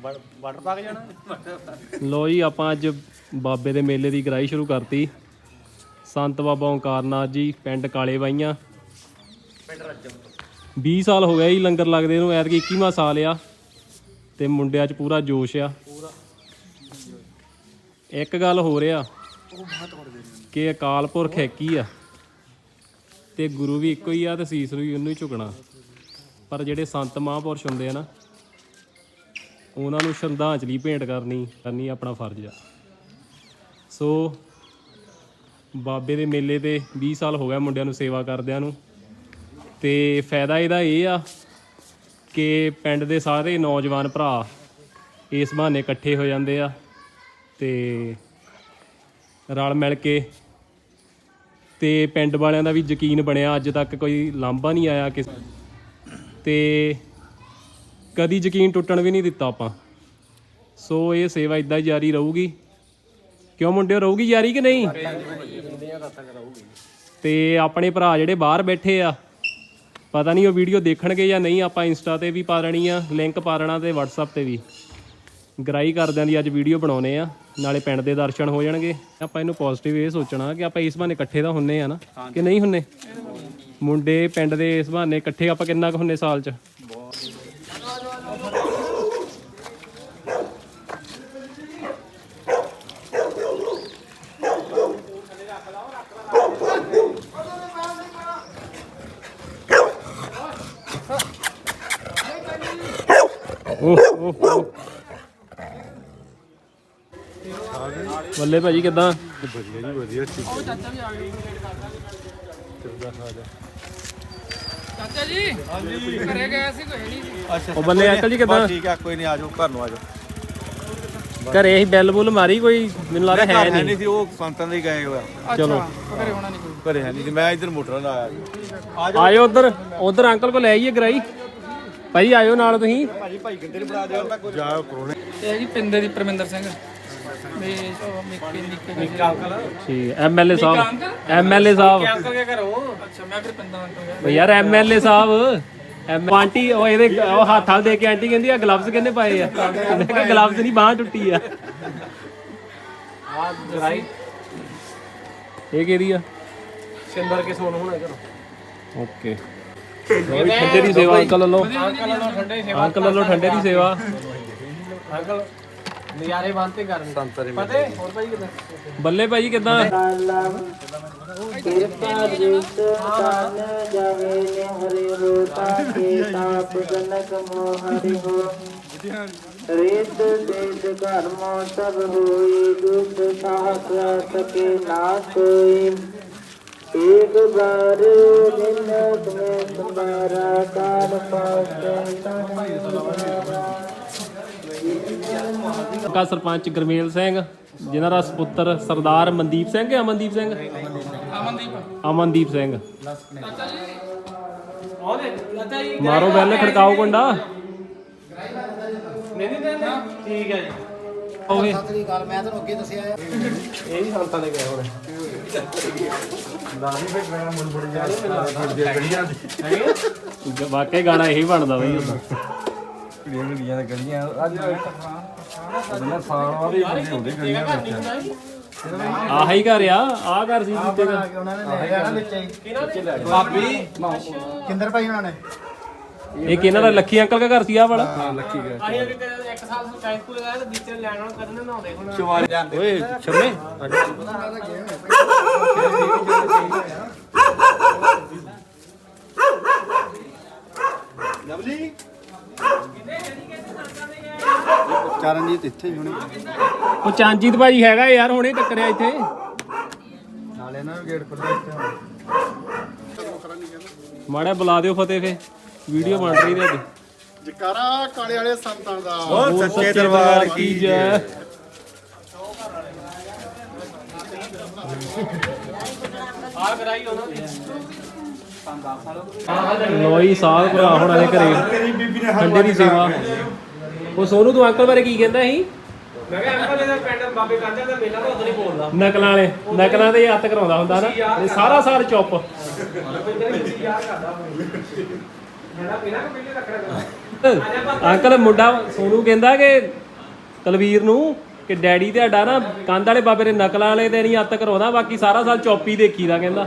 Water park ਜਾਣਾ। ਲੋ ਜੀ ਆਪਾਂ ਅੱਜ ਬਾਬੇ ਦੇ ਮੇਲੇ ਦੀ ਗਰਾਈ ਸ਼ੁਰੂ ਕਰਤੀ। ਸੰਤ ਬਾਬਾ ਓਂਕਾਰਨਾਥ ਜੀ ਪਿੰਡ ਕਾਲੇ ਬਾਈਆਂ। ਪਿੰਡ ਰੱਜਮ 20 ਸਾਲ ਹੋ ਗਿਆ ਜੀ ਲੰਗਰ ਲੱਗਦੇ ਨੂੰ ਐਤਕੀ 21ਵਾਂ ਸਾਲ ਆ। ਤੇ ਮੁੰਡਿਆਂ 'ਚ ਪੂਰਾ ਜੋਸ਼ ਆ। ਪੂਰਾ। ਇੱਕ ਗੱਲ ਹੋ ਰਿਹਾ ਕਿ ਅਕਾਲ ਪੁਰਖ ਇੱਕ ਹੀ ਆ। ਤੇ ਗੁਰੂ ਵੀ ਇੱਕੋ ਹੀ ਆ ਤੇ ਸੀਸ ਵੀ ਉਹਨੂੰ ਹੀ ਝੁਕਣਾ। ਪਰ ਜਿਹੜੇ ਸੰਤ ਮਹਾਂਪੁਰਸ਼ ਹੁੰਦੇ ਆ ਨਾ ਉਹਨਾਂ ਨੂੰ ਸ਼ਰਧਾਂਜਲੀ ਭੇਂਟ ਕਰਨੀ ਕਰਨੀ ਆਪਣਾ ਫਰਜ਼ ਆ। ਸੋ ਬਾਬੇ ਦੇ ਮੇਲੇ ਤੇ 20 ਸਾਲ ਹੋ ਗਿਆ ਮੁੰਡਿਆਂ ਨੂੰ ਸੇਵਾ ਕਰਦਿਆਂ ਨੂੰ। ਤੇ ਫਾਇਦਾ ਇਹਦਾ ਇਹ ਆ ਕਿ ਪਿੰਡ ਦੇ ਸਾਰੇ ਨੌਜਵਾਨ ਭਰਾ ਇਸ ਬਹਾਨੇ ਇਕੱਠੇ ਹੋ ਜਾਂਦੇ ਆ ਤੇ ਰਲ ਮਿਲ ਕੇ ਤੇ ਪਿੰਡ ਵਾਲਿਆਂ ਦਾ ਵੀ ਯਕੀਨ ਬਣਿਆ, ਅੱਜ ਤੱਕ ਕੋਈ ਲਾਂਭਾ ਨਹੀਂ ਆਇਆ ਕਿ ਤੇ ਕਦੀ ਯਕੀਨ ਟੁੱਟਣ ਵੀ ਨਹੀਂ ਦਿੱਤਾ ਆਪਾਂ। ਸੋ ਇਹ ਸੇਵਾ ਇਦਾਂ ਹੀ ਜਾਰੀ ਰਹੂਗੀ। ਕਿਉਂ ਮੁੰਡਿਓ, ਰਹੂਗੀ ਜਾਰੀ ਕਿ ਨਹੀਂ? ਤੇ ਆਪਣੇ ਭਰਾ ਜਿਹੜੇ ਬਾਹਰ ਬੈਠੇ ਆ, ਪਤਾ ਨਹੀਂ ਉਹ ਵੀਡੀਓ ਦੇਖਣਗੇ ਜਾਂ ਨਹੀਂ, ਆਪਾਂ ਇੰਸਟਾ ਤੇ ਵੀ ਪਾ ਦੇਣੀ ਆ, ਲਿੰਕ ਪਾ ਦੇਣਾ ਤੇ WhatsApp ਤੇ ਵੀ। ਗਰਾਈ ਕਰਦਿਆਂ ਦੀ ਅੱਜ ਵੀਡੀਓ ਬਣਾਉਨੇ ਆ, ਨਾਲੇ ਪਿੰਡ ਦੇ ਦਰਸ਼ਨ ਹੋ ਜਾਣਗੇ। ਆਪਾਂ ਇਹਨੂੰ ਪੋਜ਼ਿਟਿਵ ਇਹ ਸੋਚਣਾ ਕਿ ਆਪਾਂ ਇਸ ਬਹਾਨੇ ਇਕੱਠੇ ਤਾਂ ਹੁੰਨੇ ਆ ਨਾ, ਕਿ ਨਹੀਂ ਹੁੰਨੇ? ਮੁੰਡੇ ਪਿੰਡ ਦੇ ਇਸ ਬਹਾਨੇ ਇਕੱਠੇ ਆਪਾਂ ਕਿੰਨਾ ਕੁ ਹੁੰਨੇ ਸਾਲ 'ਚ? ਬੱਲੇ ਭਾਜੀ ਕਿਦਾਂ? ਵਧੀਆ ਜੀ ਵਧੀਆ ਠੀਕ ਚਾਚਾ ਜੀ। ਹਾਂਜੀ ਘਰੇ ਗਏ ਸੀ ਕੋਈ ਨਹੀਂ ਅੱਛਾ ਉਹ ਬੱਲੇ ਅੰਕਲ ਜੀ ਕਿਦਾਂ? ਠੀਕ ਆ ਕੋਈ ਨਹੀਂ ਆਜੋ ਘਰ ਨੂੰ ਆਜੋ। ਘਰੇ ਅਸੀਂ ਬੈਲ ਬੁੱਲ ਮਾਰੀ ਕੋਈ? ਮੈਨੂੰ ਲੱਗਦਾ ਹੈ ਹੈ ਨਹੀਂ। ਨਹੀਂ ਸੀ ਉਹ ਸੰਤਾਂ ਦੇ ਹੀ ਗਏ ਹੋਇਆ ਚਲੋ। ਘਰੇ ਹੋਣਾ ਨਹੀਂ ਕੋਈ। ਘਰੇ ਹੈ ਨਹੀਂ ਮੈਂ ਇੱਧਰ ਮੋਟਰ ਨਾਲ ਆਇਆ ਜੀ ਆਇਓ ਉਧਰ ਉਧਰ ਅੰਕਲ ਕੋਲ ਲੈ ਆਈਏ ਗਰਾਈ। ਭਾਈ ਆਇਓ ਨਾਲ ਤੁਸੀਂ। ਭਾਜੀ ਭਾਈ ਕਿੰਦੇ ਬਣਾ ਦਿਓ ਮੈਂ ਕੋਈ ਜਾ ਕਰੋਨੇ ਇਹ ਜੀ ਪਿੰਦੇ ਦੀ ਪਰਮਿੰਦਰ ਸਿੰਘ। ਠੀਕ ਐਮਐਲਏ ਸਾਹਿਬ। ਐਮਐਲਏ ਸਾਹਿਬ। ਅੰਕਲ ਕੇ ਘਰੋਂ? ਅੱਛਾ ਮੈਂ ਫਿਰ ਪਿੰਦਾ ਅੰਕਲ ਗਿਆ। ਉਹ ਯਾਰ ਐਮਐਲਏ ਸਾਹਿਬ ਐਮ ਆਂਟੀ ਉਹ ਇਹਦੇ ਉਹ ਹੱਥਾਂ ਦੇ ਕੇ ਆਂਟੀ ਕਹਿੰਦੀ ਆ ਗਲਵਜ਼ ਕਿੰਨੇ ਪਾਏ ਆ? ਮੈਂ ਕਿਹਾ ਗਲਵਜ਼ ਨਹੀਂ ਬਾਹ ਟੁੱਟੀ ਆ। ਆ ਗਰਾਈ ਇਹ ਕਿਹਦੀ ਆ? ਸਿੰਦਰ ਕੇ ਸੋਨ ਹੋਣਾ ਕਰੋ ਓਕੇ। ਲਓ ਜੀ, ਠੰਡੇ ਦੀ ਸੇਵਾ ਅੰਕਲ ਵੱਲੋਂ। ਅੰਕਲ ਨੂੰ ਠੰਡੇ ਅੰਕਲ ਵੱਲੋਂ ਠੰਡੇ ਦੀ ਸੇਵਾ। ਅੰਕਲ ਨਜ਼ਾਰੇ ਬੰਤੇ ਕਰਨ ਸੰਤਾਂ ਦੇ ਪਤੇ ਹੋਰ ਭਾਈ ਕਿਦਾਂ? ਬੱਲੇ ਭਾਈ ਕਿਦਾਂ? ਰਿੱਧ ਸਿੱਧ ਕਰਮੋ ਸਭ ਹੋਈ ਦੁਖ ਸਾਹਸ ਸਕੇ ਨਾ ਕੋਈ। ਇੱਕ ਬਾਰ ਦਿਨ ਤੁਮੇ ਤੁਮਾਰਾ ਕਾਲ ਪਾਸੇ ਕਾ ਸਰਪੰਚ ਗਰਮੇਲ ਸਿੰਘ ਜਿਨ੍ਹਾਂ ਦਾ ਸੁਪੁੱਤਰ ਸਰਦਾਰ ਮਨਦੀਪ ਸਿੰਘ ਹੈ ਅਮਨਦੀਪ ਸਿੰਘ? ਅਮਨਦੀਪ ਅਮਨਦੀਪ ਸਿੰਘ। ਜੀ ਮਾਰੋ ਬੈਲ ਖੜਕਾਓ ਕੁੰਡਾ ਨਹੀਂ ਨਹੀਂ ਨਹੀਂ ਠੀਕ ਹੈ ਜੀ ਓਏ ਇਹ ਹੀ ਸੰਤਾਂ ਦੇ ਗਏ ਹੁਣ। ਵਾਕਈ ਗਾਣਾ ਇਹੀ ਬਣਦਾ ਬਈ। ਉਹਦਾ ਗਲੀਆਂ ਦੇ ਗਲੀਆਂ ਅੱਜ ਉਹਨੇ ਸਾਲ ਬਾਅਦ ਹੀ ਬੰਦੇ ਹੁੰਦੇ ਗਲੀਆਂ ਵਿੱਚ ਆਹੀ ਘਰ ਆ ਆ ਘਰ ਸੀ ਜਿੱਤੇ ਦਾ ਭਾਬੀ ਕਿੰਦਰ ਭਾਈ ਉਹਨਾਂ ਨੇ? ਇਹ ਕਿਹਨਾਂ ਦਾ ਲੱਖੀ ਅੰਕਲ ਦਾ ਘਰ ਸੀ ਆ ਵਾਲਾ? ਲੱਕੀ ਗਿਆ ਅਸੀਂ ਅਗੇ ਇੱਕ ਸਾਲ ਸਰਕਾਰੀ ਸਕੂਲ ਗਏ ਤੇ ਵਿੱਚ ਲੈਣ ਆਉਣ ਕਰਨ ਨਹਾਉਂਦੇ ਹੁਣ। ਓਏ ਸ਼ਮੇ ਲਵਲੀ? ਚਰਨਜੀਤ ਇੱਥੇ ਹੀ ਹੋਣੀ ਉਹ ਚਾਂਜੀਤ ਭਾਜੀ ਹੈਗਾ ਯਾਰ ਹੁਣੇ ਟੱਕਰਿਆ ਇੱਥੇ। ਨਾਲੇ ਨਾ ਗੇਟ ਖੁੱਲ੍ਹਾ ਇੱਥੇ ਮਾੜਾ ਬੁਲਾ ਦਿਓ ਫਤਿਹ ਫੇ ਵੀਡੀਓ ਬਣ ਰਹੀ ਤੇ ਜਕਾਰਾ ਕਾਲੇ ਵਾਲੇ ਸੰਤਾਂ ਦਾ। ਉਹ ਸੱਚੇ ਦਰਬਾਰ ਕੀ ਜੈ। ਆ ਗਰਾਈ ਉਹਨਾਂ ਦੀ ਲੋਈ ਸਾਲ ਭਰਾ ਹੋਣਾ ਦੇ ਘਰੇ। ਠੰਡੇ ਦੀ ਸੇਵਾ। ਉਹ ਸੋਨੂ ਤੂੰ ਅੰਕਲ ਬਾਰੇ ਕੀ ਕਹਿੰਦਾ ਸੀ? ਮੈਂ ਕਿਹਾ ਅੰਕਲ ਇਹਦਾ ਪਿੰਡ ਬਾਬੇ ਕਾਂਜਾ ਦਾ ਮੇਲਾ ਤਾਂ ਉਦੋਂ ਨਹੀਂ ਬੋਲਦਾ। ਨਕਲਾਂ ਵਾਲੇ ਨਕਲਾਂ ਦੇ ਹੱਥ ਕਰਾਉਂਦਾ ਹੁੰਦਾ ਨਾ। ਇਹ ਸਾਰਾ ਸਾਲ ਚੁੱਪ। ਬਿਨਾ ਰੱਖਣਾ ਅੰਕਲ ਮੁੰਡਾ ਸੋਨੂੰ ਕਹਿੰਦਾ ਕਿ ਤਲਵੀਰ ਨੂੰ ਕਿ ਡੈਡੀ ਤੁਹਾਡਾ ਨਾ ਕੰਧ ਵਾਲੇ ਬਾਬੇ ਦੇ ਨਕਲ ਵਾਲੇ ਤੇ ਨਹੀਂ ਅੱਤ ਕਰਾਉਂਦਾ ਬਾਕੀ ਸਾਰਾ ਸਾਲ ਚੌਪੀ ਦੇਖੀਦਾ ਕਹਿੰਦਾ।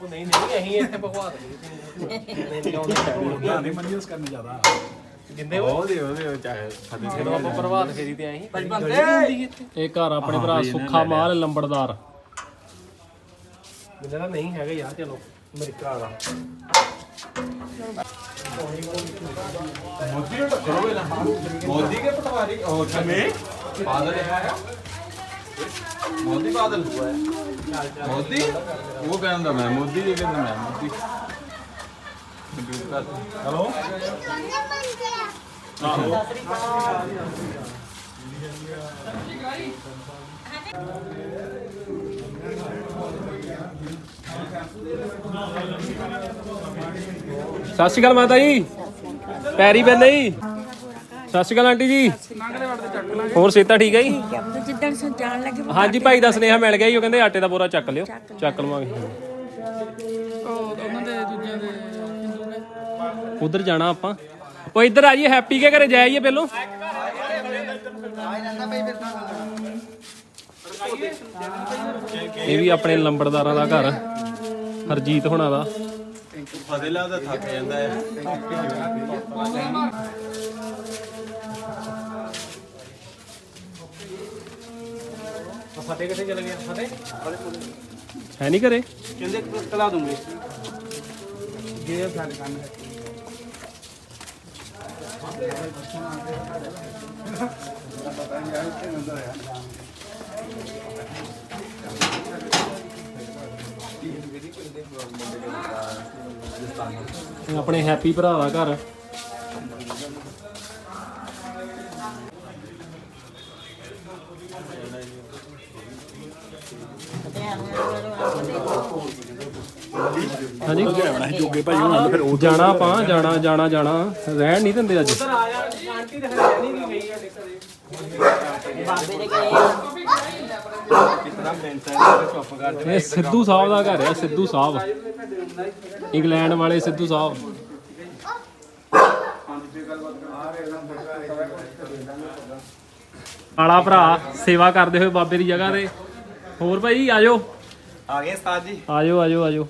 ਉਹ ਨਹੀਂ ਨਹੀਂ ਅਸੀਂ ਇੱਥੇ ਭਗਵਾਨ ਨਹੀਂ ਮੰਨੀ ਉਸ ਕਰਨ ਜ਼ਿਆਦਾ। ਜਿੰਦੇ ਉਹਦੇ ਉਹਦੇ ਚਾਹੇ ਜਦੋਂ ਆਪਾਂ ਪ੍ਰਭਾਤ ਫੇਰੀ ਤੇ ਆਏ ਸੀ। ਇਹ ਘਰ ਆਪਣੇ ਭਰਾ ਸੁੱਖਾ ਮਾਲ ਲੰਬੜਦਾਰ। ਮੈਨੂੰ ਤਾਂ ਨਹੀਂ ਹੈਗਾ ਯਾਰ ਚਲੋ ਅਮਰੀਕਾ ਦਾ ਮੋਦੀ ਕੇ ਪਟਵਾਰੀ ਉਹ ਛਮੇ ਬਾਦਲ ਹੈ ਮੋਦੀ ਬਾਦਲ। ਮੋਦੀ? ਉਹ ਕਹਿੰਦਾ ਮੈਂ ਮੋਦੀ, ਇਹ ਕਹਿੰਦਾ ਮੈਂ ਮੋਦੀ। ਹੈਲੋ? ਸਤਿ ਸ਼੍ਰੀ ਅਕਾਲ ਮਾਤਾ ਜੀ। ਪੈਰੀ ਬੰਦੇ ਜੀ। ਸਤਿ ਸ਼੍ਰੀ ਅਕਾਲ ਆਂਟੀ ਜੀ। ਹੋਰ ਸੇਤਾ ਠੀਕ ਹੈ ਜੀ? ਜਿੱਦਣ ਸੇ ਜਾਣ ਲੱਗੇ ਹਾਂਜੀ ਭਾਈ ਦਾ ਸੁਨੇਹਾ ਮਿਲ ਗਿਆ ਜੀ ਉਹ ਕਹਿੰਦੇ ਆਟੇ ਦਾ ਬੋਰਾ ਚੱਕ ਲਿਓ ਚੱਕ ਲਵਾਂਗੇ ਉਹ ਉਹਨਾਂ ਦੇ ਦੂਜਿਆਂ ਦੇ ਹਿੰਦੂ ਨੇ ਉਧਰ ਜਾਣਾ ਆਪਾਂ। ਉਹ ਇੱਧਰ ਆ ਜੀ ਹੈਪੀ ਕੇ ਘਰੇ ਜਾਈਏ ਪਹਿਲੋਂ। ਇਹ ਵੀ ਆਪਣੇ ਲੰਬੜਦਾਰਾਂ ਦਾ ਘਰ ਹਰਜੀਤ ਹੋਣਾ ਦਾ। ਫਜ਼ਿਲਾ ਦਾ ਥੱਕ ਜਾਂਦਾ ਹੈ ਫਤਿਹ ਕਿੱਥੇ ਚਲੇ ਗਿਆ ਫਤਿਹ? ਹੈ ਨਹੀਂ ਘਰੇ? ਕਹਿੰਦੇ ਕਲਾ ਦੂੰਗੇ। ਜੇ ਸਾਡੇ ਕੰਮ ਹੈ। ਇਹ ਆਪਣੇ ਹੈਪੀ ਭਰਾ ਦਾ ਘਰ। ਹਾਂਜੀ। ਜੋਗੇ ਭਾਈ ਹੁਣ ਫਿਰ ਉਹ ਜਾਣਾ ਆਪਾਂ, ਜਾਣਾ ਜਾਣਾ ਜਾਣਾ। ਰਹਿਣ ਨਹੀਂ ਦਿੰਦੇ ਅੱਜ। ਇਹ ਸਿੱਧੂ ਸਾਹਿਬ ਦਾ ਘਰ ਆ, ਸਿੱਧੂ ਸਾਹਿਬ। ਇੰਗਲੈਂਡ ਵਾਲੇ ਸਿੱਧੂ ਸਾਹਿਬ। ਆਲਾ ਭਰਾ, ਸੇਵਾ ਕਰਦੇ ਹੋਏ ਬਾਬੇ ਦੀ ਜਗ੍ਹਾ ਤੇ। ਹੋਰ ਭਾਈ ਆਜੋ। ਆ ਗਏ ਉਸਤਾਦ ਜੀ। ਆਜੋ ਆਜੋ ਆਜੋ।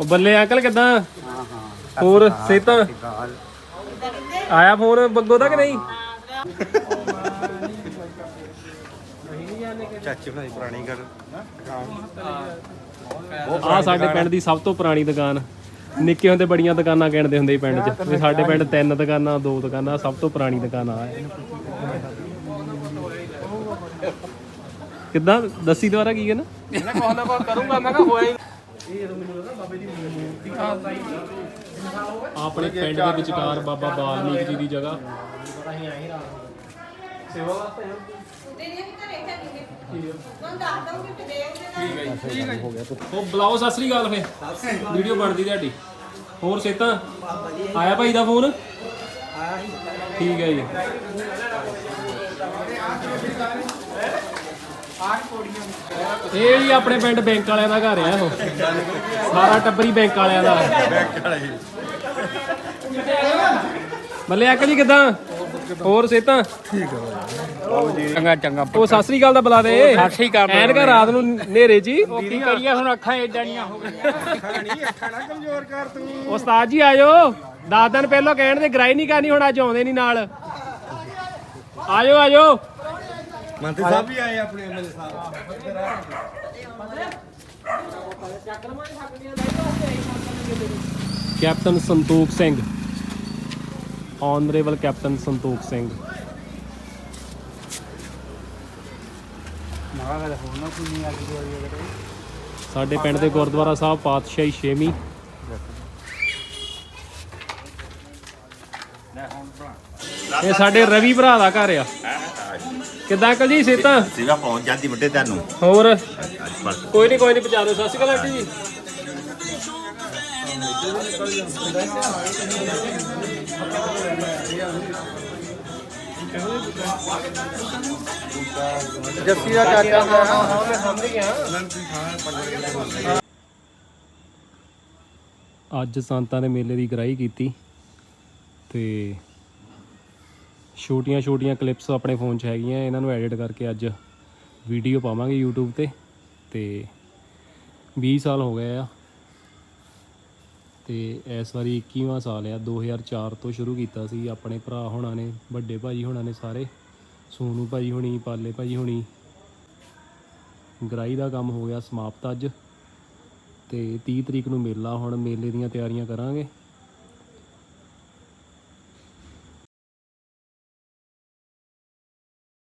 ਉਹ ਬੱਲੇ ਅੰਕਲ ਕਿਦਾਂ? ਹੋਰ ਸਿਹਤਾਂ? ਆਇਆ ਫੋਨ ਬੱਗੋ ਦਾ ਕਿ ਨਹੀਂ? ਚਾਚੇ ਭਾਈ ਪੁਰਾਣੀ ਗੱਲ। ਆ ਸਾਡੇ ਪਿੰਡ ਦੀ ਸਭ ਤੋਂ ਪੁਰਾਣੀ ਦੁਕਾਨ। ਨਿੱਕੇ ਹੁੰਦੇ ਬੜੀਆਂ ਦੁਕਾਨਾਂ ਗਿਣਦੇ ਹੁੰਦੇ ਸੀ ਪਿੰਡ 'ਚ। ਸਾਡੇ ਪਿੰਡ ਤਿੰਨ ਦੁਕਾਨਾਂ ਦੋ ਦੁਕਾਨਾਂ ਸਭ ਤੋਂ ਪੁਰਾਣੀ ਦੁਕਾਨ ਆ। ਹੈ ਕਿੱਦਾਂ? ਦੱਸੀ ਦੁਬਾਰਾ ਕੀ ਕਹਿਣਾ ਮੈਂ ਕੋਹ ਨਾ ਕੋਹ ਕਰੂੰਗਾ ਮੈਂ ਕਿਹਾ ਹੋਇਆ ਆਪਣੇ ਪਿੰਡ ਦੇ ਵਿਚਕਾਰ ਬਾਬਾ ਬਾਲਮੀਕ ਜੀ ਦੀ ਜਗ੍ਹਾ। ਉਹ ਬੁਲਾਓ ਸਤਿ ਸ੍ਰੀ ਅਕਾਲ ਫੇ ਵੀਡੀਓ ਬਣਦੀ ਤੁਹਾਡੀ। ਹੋਰ ਸੇਤਾ ਆਇਆ ਭਾਈ ਦਾ ਫੋਨ? ਠੀਕ ਹੈ ਜੀ। ਇਹ ਵੀ ਆਪਣੇ ਪਿੰਡ ਬੈਂਕ ਵਾਲਿਆਂ ਦਾ ਘਰ ਆ ਉਹ। ਸਾਰਾ ਟੱਬਰੀ ਬੈਂਕ ਵਾਲਿਆਂ ਦਾ। ਬੱਲੇ ਅੰਕਲ ਜੀ ਕਿਦਾਂ? ਹੋਰ ਸੇਤਾ ਚੰਗਾ ਚੰਗਾ ਉਹ ਸਤਿ ਸ੍ਰੀ ਅਕਾਲ ਦਾ ਬੁਲਾ ਦੇ। ਸਤਿ ਸ੍ਰੀ ਅਕਾਲ ਐਨਕ ਰਾਤ ਨੂੰ ਹਨੇਰੇ ਜੀ। ਉਹ ਕੀ ਕਰੀਏ ਹੁਣ ਅੱਖਾਂ ਏਡਾਂ ਹੋ ਗਈਆਂ। ਉਸਤਾਦ ਜੀ ਆਜੋ। 10 ਦਿਨ ਪਹਿਲਾਂ ਕਹਿਣ ਦੇ ਗਰਾਈ ਨਹੀਂ ਕਰਨੀ ਹੁਣ ਅੱਜ ਆਉਂਦੇ ਨਹੀਂ ਨਾਲ। ਆਜੋ ਆਜੋ। ਮੰਤਰੀ ਸਾਹਿਬ ਵੀ ਆਏ ਆਪਣੇ ਐਮਐਲਏ ਸਾਹਿਬ। Captain Santokh Singh. Honourable captain Santokh Singh. ਸਾਡੇ ਪਿੰਡ ਦੇ ਗੁਰਦੁਆਰਾ ਸਾਹਿਬ ਪਾਤਸ਼ਾਹੀ ਛੇਵੀਂ। ਇਹ ਸਾਡੇ ਰਵੀ ਭਰਾ ਦਾ ਘਰ ਆ। ਕਿੱਦਾਂ ਅੰਕਲ ਜੀ ਸੇਤਾ ਸੀਗਾ ਪਹੁੰਚ ਜਾਂਦੀ ਵੱਡੇ ਤੁਹਾਨੂੰ। ਹੋਰ? ਕੋਈ ਨਹੀਂ ਕੋਈ ਨਹੀਂ ਪਹੁੰਚਾ ਦਿਓ। ਸਤਿ ਸ਼੍ਰੀ ਅਕਾਲ ਆਂਟੀ ਜੀ। ਜੱਸੀ ਦਾ ਚਾਚਾ। ਅੱਜ ਸੰਤਾਂ ਦੇ ਮੇਲੇ ਦੀ ਗ੍ਰਾਈ ਕੀਤੀ ਤੇ ਛੋਟੀਆਂ ਛੋਟੀਆਂ ਕਲਿੱਪਸ ਆਪਣੇ ਫੋਨ 'ਚ ਹੈਗੀਆਂ, ਇਹਨਾਂ ਨੂੰ ਐਡਿਟ ਕਰਕੇ ਅੱਜ ਵੀਡੀਓ ਪਾਵਾਂਗੇ YouTube ਤੇ। ਤੇ 20 ਸਾਲ ਹੋ ਗਏ ਆ। ਤੇ ਇਸ ਵਾਰੀ 21ਵਾਂ ਸਾਲ ਆ। 2004 ਤੋਂ ਸ਼ੁਰੂ ਕੀਤਾ ਸੀ। ਆਪਣੇ ਭਰਾ ਹੋਣਾ ਨੇ, ਵੱਡੇ ਭਾਜੀ ਹੋਣਾ ਨੇ ਸਾਰੇ। ਸੋਨੂ ਭਾਜੀ ਹੋਣੀ, ਪਾਲੇ ਭਾਜੀ ਹੋਣੀ। ਗ੍ਰਾਈ ਦਾ ਕੰਮ ਹੋ ਗਿਆ ਸਮਾਪਤ ਅੱਜ। ਤੇ 30 ਤਰੀਕ ਨੂੰ ਮੇਲਾ ਹੁਣ, ਮੇਲੇ ਦੀਆਂ ਤਿਆਰੀਆਂ ਕਰਾਂਗੇ।